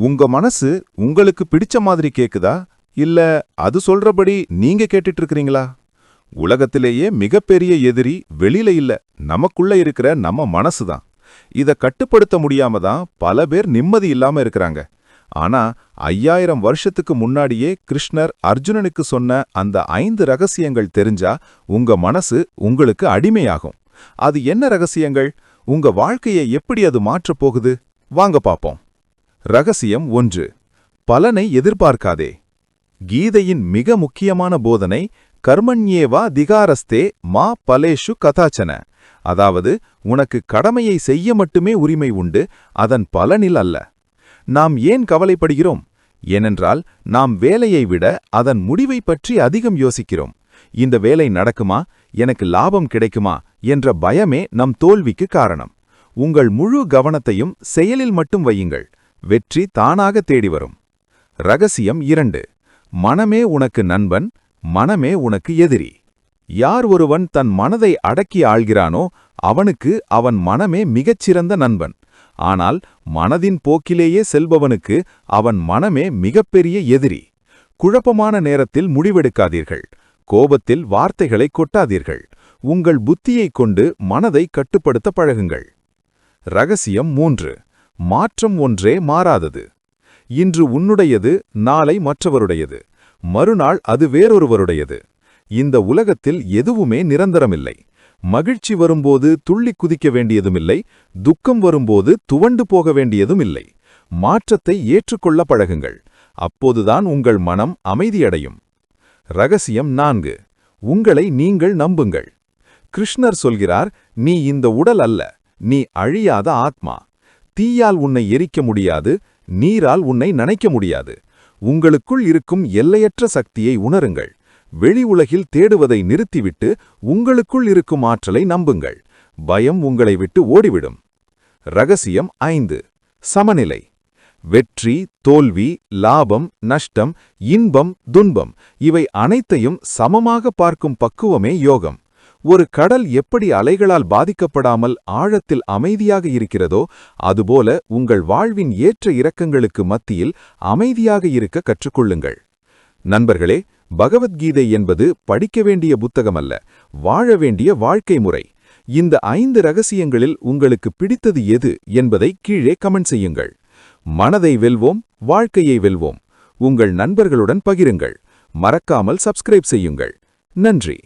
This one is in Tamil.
உங்க மனசு உங்களுக்கு பிடிச்ச மாதிரி கேக்குதா? இல்ல அது சொல்றபடி நீங்க கேட்டுட்டு இருக்கீங்களா உலகத்திலேயே மிகப்பெரிய எதிரி வெளியில இல்ல நமக்குள்ள இருக்கிற நம்ம மனசு தான் இத கட்டுப்படுத்த முடியாம தான் பல பேர் நிம்மதி இல்லாம இருக்கிறாங்க. ஆனா ஐயாயிரம் வருஷத்துக்கு முன்னாடியே கிருஷ்ணர் அர்ஜுனனுக்கு சொன்ன அந்த ஐந்து ரகசியங்கள் தெரிஞ்சா உங்க மனசு உங்களுக்கு அடிமையாகும். அது என்ன ரகசியங்கள்? உங்க வாழ்க்கையை எப்படி அது மாற்றப் போகுது? வாங்க பாப்போம். ரகசியம் ஒன்று. பலனை எதிர்பார்க்காதே. கீதையின் மிக முக்கியமான போதனை கர்மண்யேவா திகாரஸ்தே மா பலேஷு கதாச்சன. அதாவது உனக்கு கடமையை செய்ய மட்டுமே உரிமை உண்டு அதன் பலனில் அல்ல. நாம் ஏன் கவலைப்படுகிறோம்? ஏனென்றால் நாம் வேலையை விட அதன் முடிவை பற்றி அதிகம் யோசிக்கிறோம். இந்த வேலை நடக்குமா? எனக்கு லாபம் கிடைக்குமா? என்ற பயமே நம் தோல்விக்கு காரணம். உங்கள் முழு கவனத்தையும் செயலில் மட்டும் வையுங்கள். வெற்றி தானாக தேடி வரும் ரகசியம் இரண்டு. மனமே உனக்கு நண்பன் மனமே உனக்கு எதிரி. யார் ஒருவன் தன் மனதை அடக்கி ஆள்கிறானோ அவனுக்கு அவன் மனமே மிகச்சிறந்த நண்பன். ஆனால் மனதின் போக்கிலேயே செல்பவனுக்கு அவன் மனமே மிகப்பெரிய எதிரி. குழப்பமான நேரத்தில் முடிவெடுக்காதீர்கள். கோபத்தில் வார்த்தைகளை கொட்டாதீர்கள். உங்கள் புத்தியைக் கொண்டு மனதை கட்டுப்படுத்த பழகுங்கள். ரகசியம் மூன்று. மாற்றம் ஒன்றே மாறாதது. இன்று உன்னுடையது நாளை மற்றவருடையது. மறுநாள் அது வேறொருவருடையது. இந்த உலகத்தில் எதுவுமே நிரந்தரமில்லை. மகிழ்ச்சி வரும்போது துள்ளி குதிக்க வேண்டியதுமில்லை. துக்கம் வரும்போது துவண்டு போக வேண்டியதும் இல்லை மாற்றத்தை ஏற்றுக்கொள்ள பழகுங்கள். அப்போதுதான் உங்கள் மனம் அமைதியடையும். ரகசியம் நான்கு. உங்களை நீங்கள் நம்புங்கள். கிருஷ்ணர் சொல்கிறார் நீ இந்த உடல் அல்ல. நீ அழியாத ஆத்மா. தீயால் உன்னை எரிக்க முடியாது நீரால் உன்னை நனைக்க முடியாது. உங்களுக்குள் இருக்கும் எல்லையற்ற சக்தியை உணருங்கள். வெளி உலகில் தேடுவதை நிறுத்திவிட்டு உங்களுக்குள் இருக்கும் ஆற்றலை நம்புங்கள். பயம் உங்களை விட்டு ஓடிவிடும். ரகசியம் ஐந்து. சமநிலை. வெற்றி தோல்வி லாபம் நஷ்டம் இன்பம் துன்பம் இவை அனைத்தையும் சமமாக பார்க்கும் பக்குவமே யோகம். ஒரு கடல் எப்படி அலைகளால் பாதிக்கப்படாமல் ஆழத்தில் அமைதியாக இருக்கிறதோ அதுபோல உங்கள் வாழ்வின் ஏற்ற இறக்கங்களுக்கு மத்தியில் அமைதியாக இருக்க கற்றுக்கொள்ளுங்கள். நண்பர்களே பகவத்கீதை என்பது படிக்க வேண்டிய புத்தகமல்ல வாழ வேண்டிய வாழ்க்கை முறை. இந்த ஐந்து ரகசியங்களில் உங்களுக்கு பிடித்தது எது என்பதை கீழே கமெண்ட் செய்யுங்கள். மனதை வெல்வோம் வாழ்க்கையை வெல்வோம். உங்கள் நண்பர்களுடன் பகிருங்கள். மறக்காமல் சப்ஸ்கிரைப் செய்யுங்கள். நன்றி.